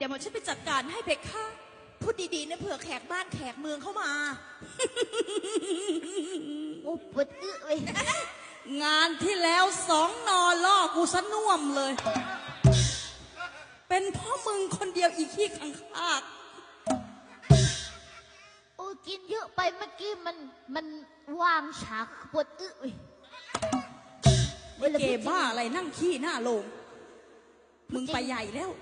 เดี๋ยวหมอฉันไปจัดการให้เพคะพูดดีๆนะเผื่อแขกบ้านแขกเมืองเข้ามา โอ้ปวดอึเว้ยงานที่แล้วสองนอล่อกูสน่วมเลย เป็นเพ่อมึงคนเดียวอีกขี้ขังคากโอ้กินเยอะไปเมื่อกี้มันมันวางฉากปวดอึเว้ยไอ้เกบ้าอะไรนั่งขี้หน้าโลงมึงไปใหญ่แล้ว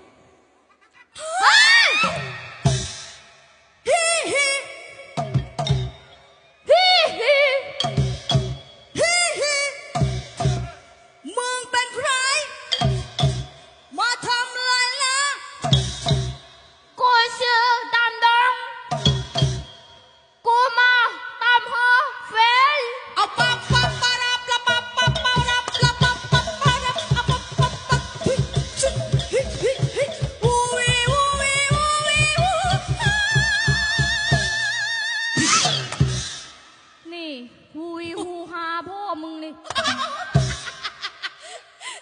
นี่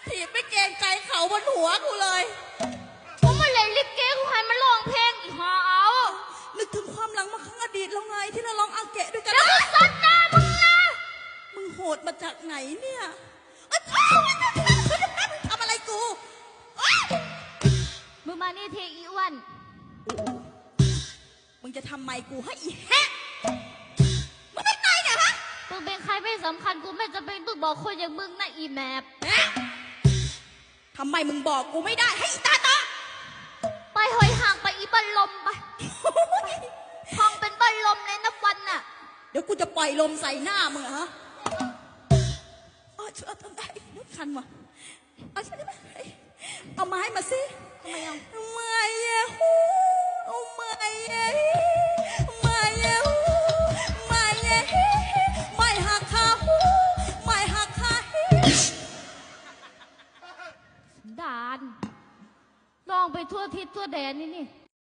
ถีบไม่เกรงใจเขาบนหัวกูเลยกูมาเล่นลิเกกูให้มันร้องเพลงอีหาเอานึกถึงความหลังมาครั้งอดีตแล้วไงที่เราร้องอาเกะด้วยกัน แล้วมึงสนหน้ามึงนะมึงโหดมาจากไหนเนี่ยเอ้ยทำอะไรกูเอ้ยมึงมานี่ทีอีอ้วัน มึงจะทำไมกูให้อีแฮะ ไม่สำคัญกูไม่จะเป็นต้องบอกคนอย่างมึงนะอีแมปแฮะทำไมมึงบอกกูไม่ได้ให้อีตาตาไปหอยห่างไปอีบันลมไปห้องเป็นบันลมเลยนะวันน่ะ เดี๋ยวกูจะปล่อยลมใส่หน้ามึงเหรอฮะอ๋อช่วยทำได้นึกทันว่ะเอาช่วยได้ไหมเอาไม้มาสิทำไมเอา ดานลองไปทั่วทิศทั่วแดนนี่นี่